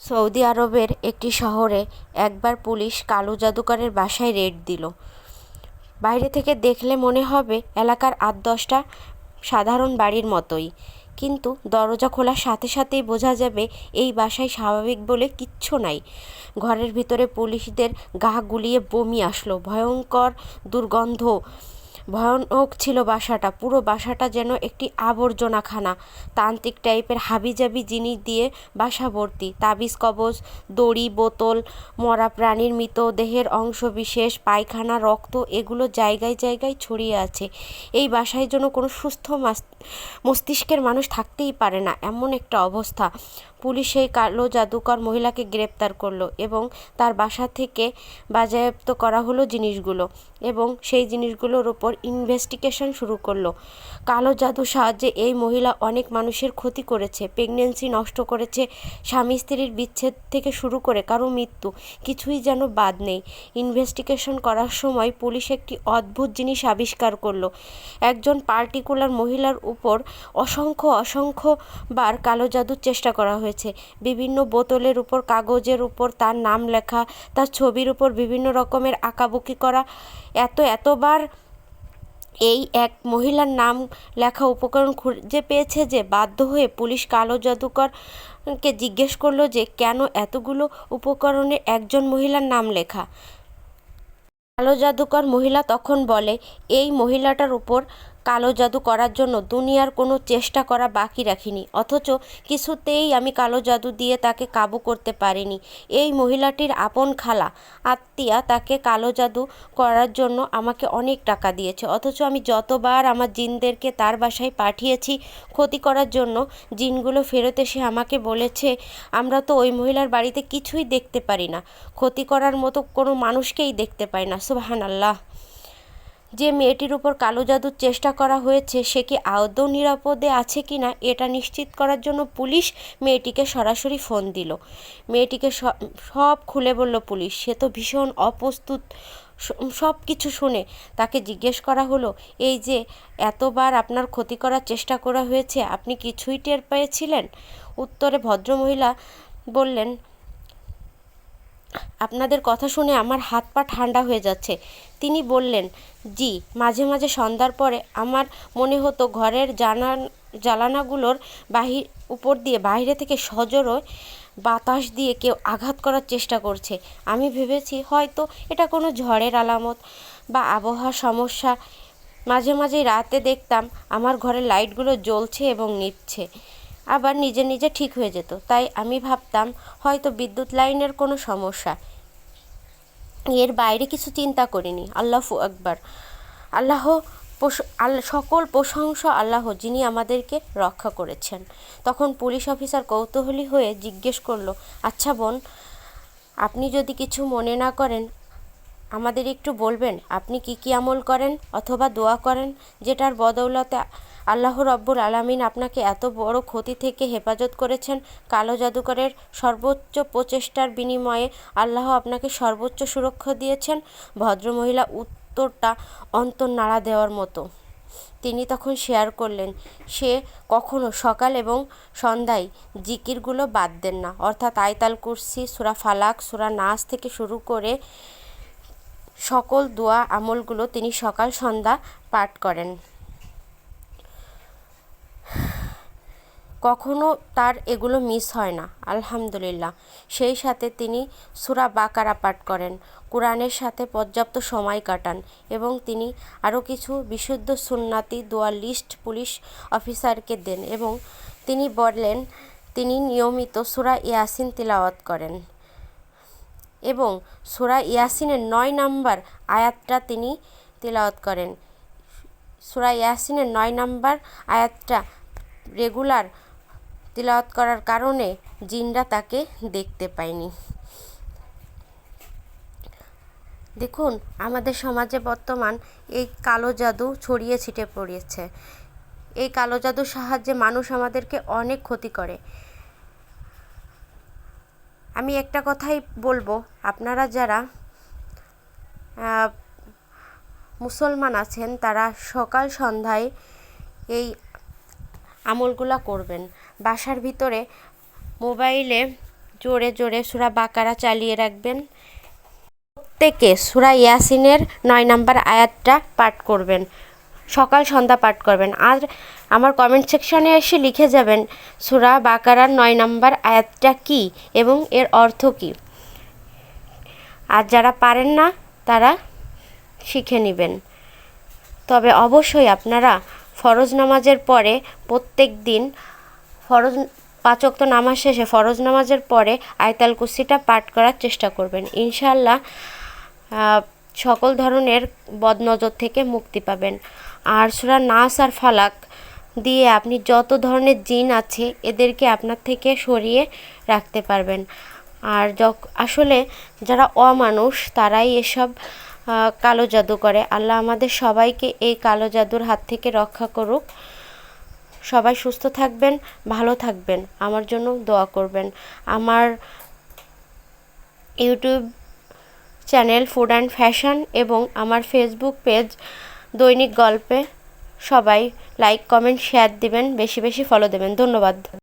Saudi আরবের একটি শহরে একবার পুলিশ কালো জাদুকরের বাসায় রেড দিল। বাইরে থেকে দেখলে মনে হবে এলাকার আট দশটা সাধারণ বাড়ির মতোই। কিন্তু দরজা খোলার সাথে সাথেই বোঝা যাবে এই বাসায় স্বাভাবিক বলে কিচ্ছু নাই। ঘরের ভিতরে পুলিশদের গা গুলিয়ে বমি আসলো। ভয়ঙ্কর দুর্গন্ধ ভয়ানক ছিল বাসাটা। পুরো বাসাটা যেন একটি আবর্জনাখানা। তান্ত্রিক টাইপের হাবিজাবি জিনিস দিয়ে বাসা ভর্তি। তাবিজ, কবজ, দড়ি, বোতল, মরা প্রাণীর মৃত মৃতদেহের অংশবিশেষ, পায়খানা, রক্ত, এগুলো জায়গায় জায়গায় ছড়িয়ে আছে। এই বাসায় যেন কোনো সুস্থ মস্তিষ্কের মানুষ থাকতেই পারে না, এমন একটা অবস্থা। পুলিশ সেই কালো জাদুকর মহিলাকে গ্রেপ্তার করল এবং তার বাসা থেকে বাজেয়াপ্ত করা হলো জিনিসগুলো এবং সেই জিনিসগুলোর ওপর ইনভেস্টিগেশন শুরু করল। কালো জাদুর সাহায্যে এই মহিলা অনেক মানুষের ক্ষতি করেছে প্রেগনেন্সি নষ্ট করেছে, স্বামী স্ত্রীর বিচ্ছেদ থেকে শুরু করে কারও মৃত্যু, কিছুই যেন বাদ নেই। ইনভেস্টিগেশন করার সময় পুলিশ একটি অদ্ভুত জিনিস আবিষ্কার করল। একজন পার্টিকুলার মহিলার উপর অসংখ্য অসংখ্যবার কালো জাদুর চেষ্টা করা হয়েছে। বিভিন্ন বোতলের উপর, কাগজের উপর, তার নাম লেখা, তার ছবির উপর বিভিন্ন রকমের আঁকাবুকি করা। এত, এতবার এই এক মহিলার নাম লেখা উপকরণ খুঁজে পেয়েছে যে বাধ্য হয়ে পুলিশ কালো জাদুকরকে জিজ্ঞেস করল যে কেন এতগুলো উপকরণে একজন মহিলার নাম লেখা। কালো জাদুকর মহিলা তখন বলে, এই মহিলাটার উপর কালো জাদু করার জন্য দুনিয়ার কোনো চেষ্টা করা বাকি রাখিনি। অথচ কিছুতেই আমি কালো জাদু দিয়ে তাকে কাবু করতে পারিনি। এই মহিলাটির আপন খালা, আত্মীয়া তাকে কালো জাদু করার জন্য আমাকে অনেক টাকা দিয়েছে। অথচ আমি যতবার আমার জিনদেরকে তার বাসায় পাঠিয়েছি ক্ষতি করার জন্য, জিনগুলো ফেরত এসে আমাকে বলেছে, আমরা তো ওই মহিলার বাড়িতে কিছুই দেখতে পারি না। ক্ষতি করার মতো কোনো মানুষকেই দেখতে পাই না। সুবাহান আল্লাহ যে মেয়েটির উপর কালো জাদুর চেষ্টা করা হয়েছে, সে কি আদৌ নিরাপদে আছে কি না এটা নিশ্চিত করার জন্য পুলিশ মেয়েটিকে সরাসরি ফোন দিল। মেয়েটিকে সব খুলে বলল পুলিশ। সে তো ভীষণ অপ্রস্তুত। সব কিছু শুনে তাকে জিজ্ঞেস করা হলো, এই যে এতবার আপনার ক্ষতি করার চেষ্টা করা হয়েছে, আপনি কিছুই টের পেয়েছিলেন? উত্তরে ভদ্রমহিলা বললেন আপনাদের কথা শুনে আমার হাত পা ঠান্ডা হয়ে যাচ্ছে। তিনি বললেন, জি, মাঝে মাঝে সন্ধ্যার পরে আমার মনে হতো ঘরের জানান জ্বালানাগুলোর বাহির, উপর দিয়ে বাইরে থেকে সজোরে বাতাস দিয়ে কেউ আঘাত করার চেষ্টা করছে। আমি ভেবেছি হয়তো এটা কোনো ঝড়ের আলামত বা আবহাওয়ার সমস্যা। মাঝে মাঝেই রাতে দেখতাম আমার ঘরের লাইটগুলো জ্বলছে এবং নিচ্ছে আবার নিজে নিজে ঠিক হয়ে যেত। তাই আমি ভাবতাম, হয়তো বিদ্যুৎ লাইনের কোনো সমস্যা। এর বাইরে কিছু চিন্তা করিনি। আল্লাহ আকবার। আল্লাহ আল্লাহ সকল প্রশংসা আল্লাহ, যিনি আমাদেরকে রক্ষা করেছেন। তখন পুলিশ অফিসার কৌতূহলী হয়ে জিজ্ঞেস করল আচ্ছা বোন, আপনি যদি কিছু মনে না করেন, আমাদের একটু বলবেন, আপনি কি কি আমল করেন অথবা দোয়া করেন, যেটার বদৌলতে আল্লাহ রব্বুল আলামিন আপনাকে এত বড় ক্ষতি থেকে হেফাজত করেছেন। কালো জাদুকরের সর্বোচ্চ প্রচেষ্টার বিনিময়ে আল্লাহ আপনাকে সর্বোচ্চ সুরক্ষা দিয়েছেন। ভদ্রমহিলা উত্তরটা অন্তর নাড়া দেওয়ার মতো। তিনি তখন শেয়ার করলেন, সে কখনো সকাল এবং সন্ধ্যায় জিকিরগুলো বাদ দেন না। অর্থাৎ আয়তাল কুরসি, সুরা ফালাক, সুরা নাচ থেকে শুরু করে সকল দোয়া আমলগুলো তিনি সকাল সন্ধ্যা পাঠ করেন। কখনো তার এগুলো মিস হয় না, আলহামদুলিল্লাহ। সেই সাথে তিনি সুরা বাকারা পাঠ করেন, কোরআনের সাথে পর্যাপ্ত সময় কাটান এবং তিনি আরও কিছু বিশুদ্ধ সুন্নাতি দোয়া লিস্ট পুলিশ অফিসারকে দেন এবং তিনি বললেন, তিনি নিয়মিত সুরা ইয়াসিন তিলাওয়াত করেন এবং সুরা ইয়াসিনের নয় নাম্বার আয়াতটা তিনি তিলাওয়াত করেন। সুরা ইয়াসিনের নয় নাম্বার আয়াতটা রেগুলার তিলাওয়াত করার কারণে জিনরা তাকে দেখতে পায়নি। দেখুন, আমাদের সমাজে বর্তমান এই কালো জাদু ছড়িয়ে ছিটে পড়েছে। এই কালো জাদুর সাহায্যে মানুষ আমাদেরকে অনেক ক্ষতি করে। আমি একটা কথাই বলব, আপনারা যারা মুসলমান আছেন, তারা সকাল সন্ধ্যায় এই আমলগুলা করবেন। বাসার ভিতরে মোবাইলে জোরে জোরে সুরা বাকারা চালিয়ে রাখবেন। প্রত্যেকে সুরা ইয়াসিনের নয় নাম্বার আয়াতটা পাঠ করবেন। সকাল সন্ধ্যা পাঠ করবেন। আর আমার কমেন্ট সেকশনে এসে লিখে যাবেন, সুরা বাকারার নয় নাম্বার আয়াতটা কি এবং এর অর্থ কী? আর যারা পারেন না, তারা শিখে নেবেন। তবে অবশ্যই আপনারা ফরজ নামাজের পরে প্রত্যেক দিন ফরজ, পাঁচ ওয়াক্ত নামাজ শেষে ফরজ নামাজের পরে আয়তাল কুসিটা পাঠ করার চেষ্টা করবেন। ইনশাল্লাহ সকল ধরনের বদনজর থেকে মুক্তি পাবেন। আর সুরা নাস আর ফালাক দিয়ে আপনি যত ধরনের জিন আছে, এদেরকে আপনার থেকে সরিয়ে রাখতে পারবেন। আর আসলে যারা অমানুষ, তারাই এসব কালো জাদু করে। আল্লাহ আমাদের সবাইকে এই কালো জাদুর হাত থেকে রক্ষা করুক। সবাই সুস্থ থাকবেন, ভালো থাকবেন। আমার জন্য দোয়া করবেন। আমার YouTube channel food and fashion এবং আমার ফেসবুক পেজ দৈনিক গল্পে সবাই লাইক, কমেন্ট, শেয়ার দিবেন, বেশি বেশি ফলো দেবেন। ধন্যবাদ।